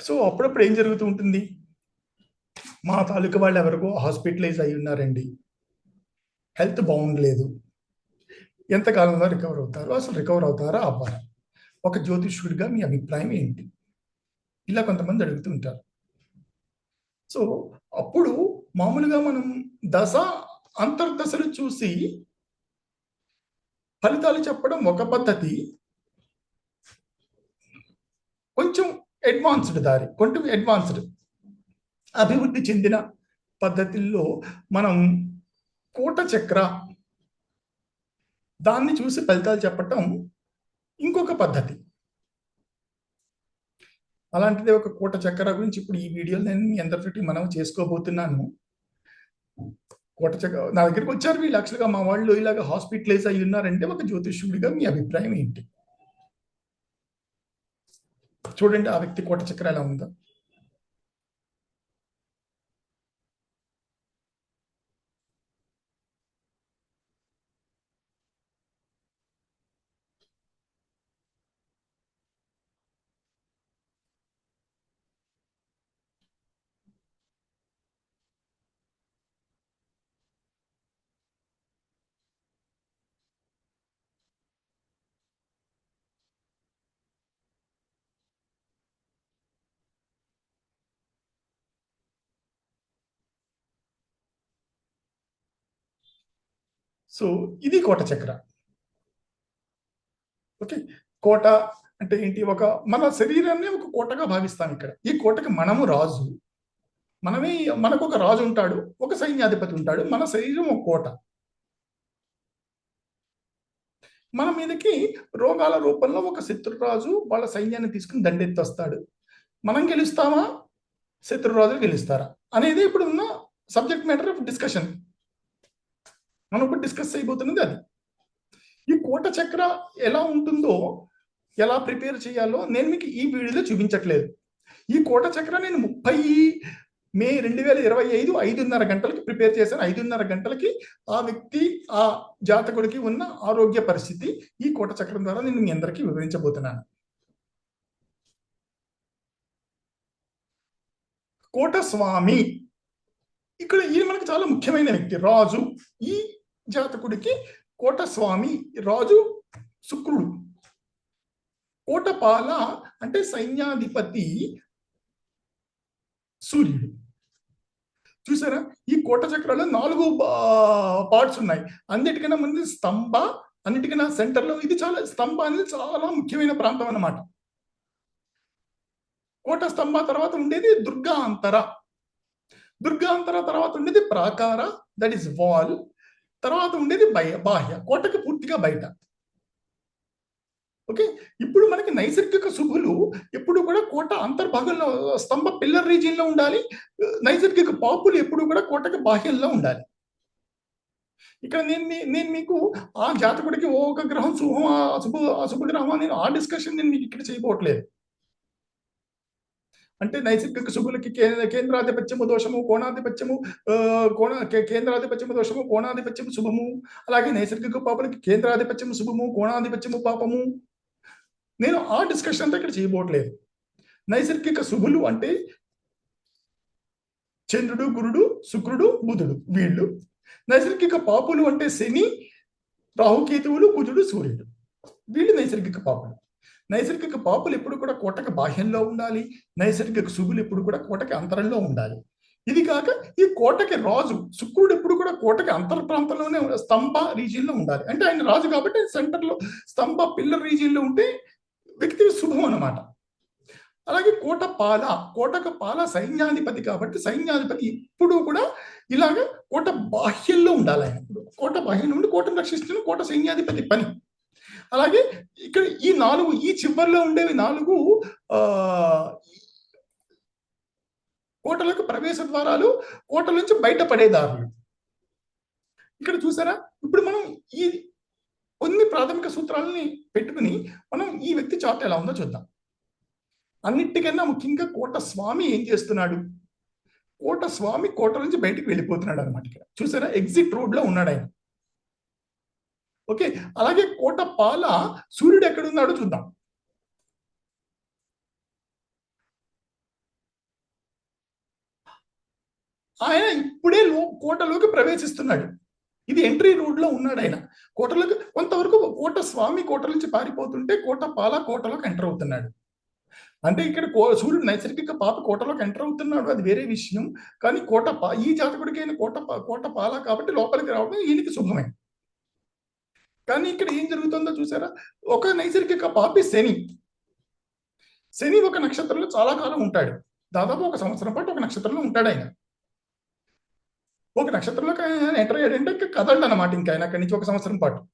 So అప్పుడప్పుడు ఏం జరుగుతూ ఉంటుంది? మా తాలూకా వాళ్ళు ఎవరికో హాస్పిటలైజ్ అయి ఉన్నారండి. హెల్త్ బాగుండలేదు. ఎంతకాలంలో రికవర్ అవుతారు అసలు రికవర్ అవుతారా? అవ్వరా. ఒక జ్యోతిష్యుడిగా మీ అభిప్రాయం ఏంటి? ఇలా కొంతమంది అడుగుతూ ఉంటారు. సో అప్పుడు మామూలుగా మనం దశ అంతర్దశలు చూసి ఫలితాలు చెప్పడం ఒక పద్ధతి. కొంచెం అడ్వాన్స్డ్ దారి కొంచెం అడ్వాన్స్డ్ అభివృద్ధి చెందిన పద్ధతుల్లో మనం కోట చక్ర దాన్ని చూసి ఫలితాలు చెప్పటం ఇంకొక పద్ధతి. అలాంటిది ఒక కోట చక్ర గురించి ఇప్పుడు ఈ వీడియోలో నేను మీ అందరితోటి మనం చేసుకోబోతున్నాను. కోట చక్ర నా దగ్గరికి వచ్చారు వీళ్ళు యాక్చువల్గా మా వాళ్ళు ఇలాగ హాస్పిటలైజ్ అయి ఉన్నారంటే ఒక జ్యోతిష్యుడిగా మీ అభిప్రాయం ఏంటి? చూడండి ఆ వ్యక్తి కోట చక్ర ఎలా ఉందో? సో ఇది కోట చక్ర. ఓకే కోట అంటే ఏంటి? ఒక మన శరీరాన్ని ఒక కోటగా భావిస్తాం ఇక్కడ. ఈ కోటకి మనము రాజు. మనమే మనకు ఒక రాజు ఉంటాడు ఒక సైన్యాధిపతి ఉంటాడు మన శరీరం ఒక కోట. మన మీదకి రోగాల రూపంలో ఒక శత్రురాజు వాళ్ళ సైన్యాన్ని తీసుకుని దండెత్తి వస్తాడు. మనం గెలుస్తామా? శత్రురాజులు గెలుస్తారా? అనేది ఇప్పుడు ఉన్న సబ్జెక్ట్ మ్యాటర్ ఆఫ్ డిస్కషన్ మనం ఇప్పుడు డిస్కస్ అయిపోతున్నది అది. ఈ కోట చక్ర ఎలా ఉంటుందో ఎలా ప్రిపేర్ చేయాలో నేను మీకు ఈ వీడియోలో చూపించట్లేదు. ఈ కోట చక్ర నేను ముప్పై మే రెండు వేల ఇరవై ఐదు ఐదున్నర గంటలకి ప్రిపేర్ చేశాను. ఐదున్నర గంటలకి ఆ వ్యక్తి ఆ జాతకుడికి ఉన్న ఆరోగ్య పరిస్థితి ఈ కోట చక్రం ద్వారా నేను మీ అందరికీ వివరించబోతున్నాను. కోట స్వామి. ఇక్కడ ఈయన మనకు చాలా ముఖ్యమైన వ్యక్తి రాజు. ఈ జాతకుడికి కోటస్వామి రాజు శుక్రుడు. కోటపాల అంటే సైన్యాధిపతి సూర్యుడు. చూసారా? ఈ కోట చక్రంలో నాలుగు పార్ట్స్ ఉన్నాయి. అన్నిటికన్నా ముందు స్తంభ అన్నిటికన్నా సెంటర్లో ఇది చాలా స్తంభ అనేది చాలా ముఖ్యమైన ప్రాంతం అన్నమాట. కోట స్తంభ తర్వాత ఉండేది దుర్గాంతర. దుర్గాంతర తర్వాత ఉండేది ప్రాకార దట్ ఈస్ వాల్ తర్వాత ఉండేది బయ బాహ్య కోటకి పూర్తిగా బయట. ఓకే? ఇప్పుడు మనకి నైసర్గిక శుభులు ఎప్పుడు కూడా కోట అంతర్భాగంలో స్తంభ పిల్లర్ రీజియన్లో ఉండాలి. నైసర్గిక పాపులు ఎప్పుడు కూడా కోటకి బాహ్యంలో ఉండాలి. ఇక్కడ నేను నేను మీకు ఆ జాతకుడికి ఒక గ్రహం శుభం అశుభ అశుభ గ్రహం నేను ఆ డిస్కషన్ నేను మీకు ఇక్కడ చేయబోట్లేదు అంటే నైసర్గిక శుభులకి కేంద్రాధిపత్యము దోషము కోణాధిపత్యము కోణ కేంద్రాధిపత్యము దోషము కోణాధిపత్యము శుభము. అలాగే నైసర్గిక పాపలకి కేంద్రాధిపత్యము శుభము కోణాధిపత్యము పాపము. నేను ఆ డిస్కషన్ అంతా ఇక్కడ చేయబోట్లేదు నైసర్గిక శుభులు అంటే చంద్రుడు గురుడు శుక్రుడు బుధుడు వీళ్ళు. నైసర్గిక పాపులు అంటే శని రాహుకేతువులు కుజుడు సూర్యుడు. వీళ్ళు నైసర్గిక పాపులు. నైసర్గిక పాపులు ఎప్పుడు కూడా కోటకి బాహ్యంలో ఉండాలి నైసర్గిక శుభులు ఎప్పుడు కూడా కోటకి అంతరంలో ఉండాలి. ఇది కాక ఈ కోటకి రాజు శుక్రుడు ఎప్పుడు కూడా కోటకి అంతర్ ప్రాంతంలోనే స్తంభ రీజియన్లో ఉండాలి. అంటే ఆయన రాజు కాబట్టి సెంటర్లో స్తంభ పిల్లర్ రీజియన్లో ఉంటే వ్యక్తి శుభం అన్నమాట. అలాగే కోట పాల కోటకు పాల సైన్యాధిపతి కాబట్టి సైన్యాధిపతి ఎప్పుడు కూడా ఇలాగ కోట బాహ్యంలో ఉండాలి ఆయన కోట బాహ్యం నుండి కోటను రక్షిస్తున్న కోట సైన్యాధిపతి పని. అలాగే ఇక్కడ ఈ నాలుగు ఈ చివరిలో ఉండేవి నాలుగు కోటలకు ప్రవేశ ద్వారాలు కోట నుంచి బయటపడేదారులు ఇక్కడ చూసారా? ఇప్పుడు మనం ఈ కొన్ని ప్రాథమిక సూత్రాలని పెట్టుకుని మనం ఈ వ్యక్తి చార్ట్ ఎలా ఉందో చూద్దాం. అన్నిటికన్నా ముఖ్యంగా కోట స్వామి ఏం చేస్తున్నాడు? కోట స్వామి కోట నుంచి బయటికి వెళ్ళిపోతున్నాడు అనమాట ఇక్కడ. చూసారా? ఎగ్జిట్ రోడ్లో ఉన్నాడు ఆయన. ఓకే? అలాగే కోట పాల సూర్యుడు ఎక్కడున్నాడో చూద్దాం. ఆయన ఇప్పుడే లో కోటలోకి ప్రవేశిస్తున్నాడు. ఇది ఎంట్రీ రూడ్లో ఉన్నాడు ఆయన. కోటలోకి కొంతవరకు కోట స్వామి కోట నుంచి పారిపోతుంటే కోట పాల కోటలోకి ఎంటర్ అవుతున్నాడు. అంటే ఇక్కడ కో సూర్యుడు నైసర్గిక పాప కోటలోకి ఎంటర్ అవుతున్నాడు. అది వేరే విషయం. కానీ కోట పా ఈ జాతకుడికి అయిన కోట కోట పాల కాబట్టి లోపలికి రావడం ఈయనకి శుభమే కానీ ఇక్కడ ఏం జరుగుతుందో చూసారా? ఒక నైసర్గిక పాపి శని. శని ఒక నక్షత్రంలో చాలా కాలం ఉంటాడు. దాదాపు ఒక సంవత్సరం పాటు ఒక నక్షత్రంలో ఉంటాడు ఆయన. ఒక నక్షత్రంలో ఆయన ఎంటర్ అయ్యాడంటే ఇంకా కదలడు అనమాట ఇంకా ఆయన అక్కడి నుంచి ఒక సంవత్సరం పాటు.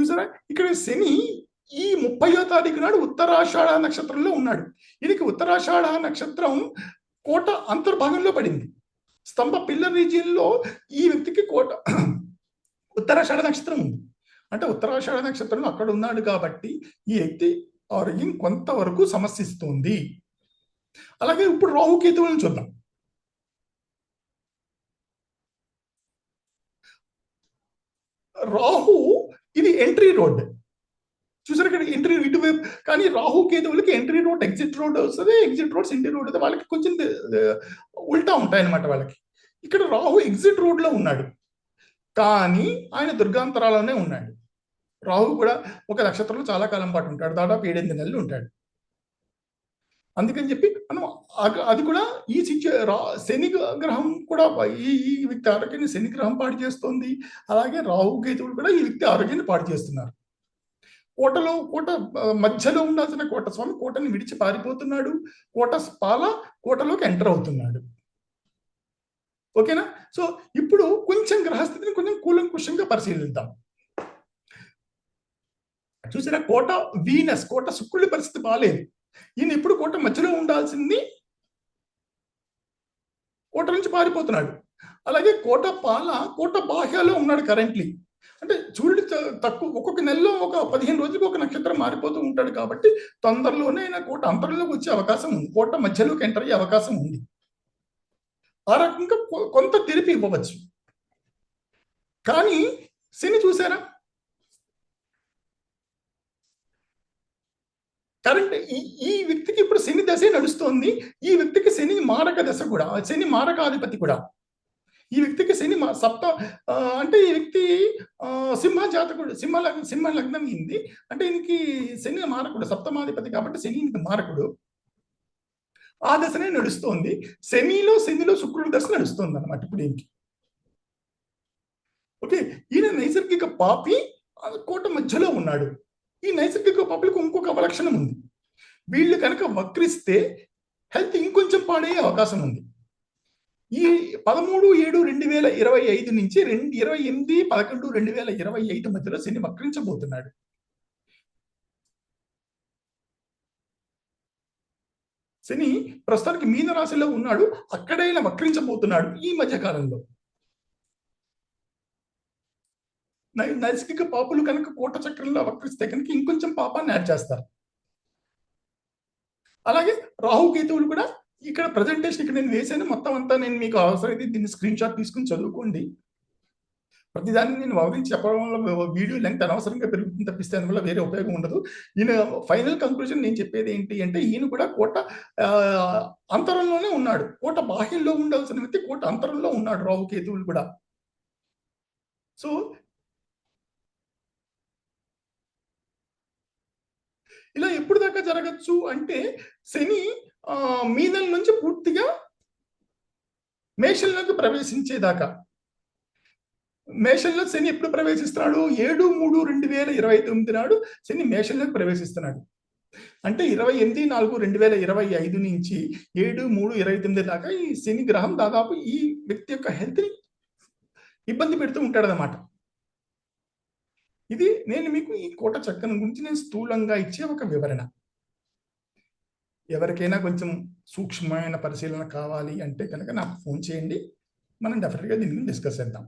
చూసారా? ఇక్కడ శని ఈ ముప్పయో తారీఖు నాడు ఉత్తరాషాఢ నక్షత్రంలో ఉన్నాడు. ఈయనకి ఉత్తరాషాఢ నక్షత్రం కోట అంతర్భాగంలో పడింది. స్తంభ పిల్లర్ రీజియన్లో ఈ వ్యక్తికి కోట ఉత్తరాషాఢ నక్షత్రం ఉంది. అంటే ఉత్తరాషాఢ నక్షత్రంలో అక్కడ ఉన్నాడు కాబట్టి ఈ వ్యక్తి ఆరోగ్యం కొంతవరకు సమస్యస్తుంది అలాగే ఇప్పుడు రాహుకేతువులను చూద్దాం. రాహు ఇది ఎంట్రీ రోడ్. చూసారు ఇక్కడ ఎంట్రీ ఇటువైపు కానీ రాహు కేతువులకి ఎంట్రీ రోడ్ ఎగ్జిట్ రోడ్ వస్తుంది ఎగ్జిట్ రోడ్స్ ఎంట్రీ రోడ్ వాళ్ళకి కొంచెం ఉల్టా ఉంటాయి అన్నమాట వాళ్ళకి. ఇక్కడ రాహు ఎగ్జిట్ రోడ్లో ఉన్నాడు. కానీ ఆయన దుర్గాంతరాలోనే ఉన్నాడు. రాహు కూడా ఒక నక్షత్రంలో చాలా కాలం పాటు ఉంటాడు. దాదాపు ఏడెనిమిది నెలలు ఉంటాడు. అందుకని చెప్పి మనం అది కూడా ఈ సిచ్యు రా శని గ్రహం కూడా ఈ ఈ వ్యక్తి ఆరోగ్యాన్ని శని గ్రహం పాడు చేస్తుంది. అలాగే రాహు కేతువులు కూడా ఈ వ్యక్తి ఆరోగ్యాన్ని పాడు చేస్తున్నారు. కోటలో కోట మధ్యలో ఉండాల్సిన కోట స్వామి కోటని విడిచి పారిపోతున్నాడు. కోట పాల కోటలోకి ఎంటర్ అవుతున్నాడు. ఓకేనా? సో ఇప్పుడు కొంచెం గ్రహస్థితిని కొంచెం కూలంకుషంగా పరిశీలిద్దాం. చూసారా? కోట వీనస్ కోట శుక్రుడి పరిస్థితి బాగాలేదు ఈయన ఎప్పుడు కోట మధ్యలో ఉండాల్సింది? కోట నుంచి పారిపోతున్నాడు. అలాగే కోట పాల కోట బాహ్యాలో ఉన్నాడు కరెంట్లీ అంటే సూర్యుడు తక్కువ ఒక్కొక్క నెలలో ఒక పదిహేను రోజులకు ఒక నక్షత్రం మారిపోతూ ఉంటాడు కాబట్టి తొందరలోనే ఆయన కోట అంతరంలోకి వచ్చే అవకాశం ఉంది. కోట మధ్యలోకి ఎంటర్ అయ్యే అవకాశం ఉంది. ఆ రకంగా కొ- కొంత తెరిపి ఇవ్వవచ్చు. కానీ శని చూసారా? కరెంట్ ఈ ఈ వ్యక్తికి ఇప్పుడు శని దశే నడుస్తోంది. ఈ వ్యక్తికి శని మారక దశ కూడా శని మారకాధిపతి కూడా. ఈ వ్యక్తికి శని మా- సప్త అంటే ఈ వ్యక్తి సింహ జాతకుడు సింహ సింహ లగ్నం అయింది. అంటే ఈయనకి శని మారకుడు సప్తమాధిపతి కాబట్టి శని మారకుడు ఆ దశనే నడుస్తోంది. శనిలో శనిలో శుక్రుడి దశ నడుస్తుంది అనమాట ఇప్పుడు ఏంటి ఓకే ఈయన నైసర్గిక పాపి కోట మధ్యలో ఉన్నాడు. ఈ నైసర్గిక పాపులకు ఇంకొక అవలక్షణం ఉంది. వీళ్ళు కనుక వక్రిస్తే హెల్త్ ఇంకొంచెం పాడయ్యే అవకాశం ఉంది. ఈ పదమూడు ఏడు రెండు వేల ఇరవై ఐదు నుంచి రెండు ఇరవై ఎనిమిది పదకొండు రెండు వేల ఇరవై ఐదు మధ్యలో శని వక్రించబోతున్నాడు. శని ప్రస్తుతానికి మీనరాశిలో ఉన్నాడు అక్కడైనా వక్రించబోతున్నాడు ఈ మధ్య కాలంలో. పాపులు కనుక కోట చక్రంలో వక్రిస్తే కనుక ఇంకొంచెం పాపాన్ని యాడ్ చేస్తారు. అలాగే రాహుకేతువులు కూడా ఇక్కడ ప్రజెంటేషన్ ఇక్కడ నేను వేసాను మొత్తం అంతా నేను మీకు అవసరమైతే దీన్ని స్క్రీన్ షాట్ తీసుకుని చదువుకోండి. ప్రతిదాన్ని నేను వివరించి చెప్పడం వల్ల వీడియో లెంగ్త్ అనవసరంగా పెరుగుతుంది తప్పిస్తే అందువల్ల వేరే ఉపయోగం ఉండదు. ఈయన ఫైనల్ కంక్లూజన్ నేను చెప్పేది ఏంటి అంటే ఈయన కూడా కోట అంతరంలోనే ఉన్నాడు. కోట బాహ్యంలో ఉండాల్సిన వ్యక్తి కోట అంతరంలో ఉన్నాడు రావు కేతువులు కూడా. సో ఇలా ఎప్పుడు దాకా జరగచ్చు అంటే శని ఆ, నుంచి పూర్తిగా మేషంలోకి ప్రవేశించేదాకా. మేషంలో శని ఎప్పుడు ప్రవేశిస్తున్నాడు ఏడు మూడు రెండు వేల ఇరవై తొమ్మిది నాడు శని మేషంలోకి ప్రవేశిస్తున్నాడు. అంటే ఇరవై ఎనిమిది నాలుగు రెండు వేల ఇరవై ఐదు నుంచి ఏడు మూడు ఇరవై తొమ్మిది దాకా ఈ శని గ్రహం దాదాపు ఈ వ్యక్తి యొక్క హెల్త్ని ఇబ్బంది పెడుతూ ఉంటాడు అనమాట ఇది నేను మీకు ఈ కోట చక్రం గురించి నేను స్థూలంగా ఇచ్చే ఒక వివరణ. ఎవరికైనా కొంచెం సూక్ష్మమైన పరిశీలన కావాలి అంటే కనుక నాకు ఫోన్ చేయండి. మనం డెఫినెట్గా దీని గురించి డిస్కస్ చేద్దాం.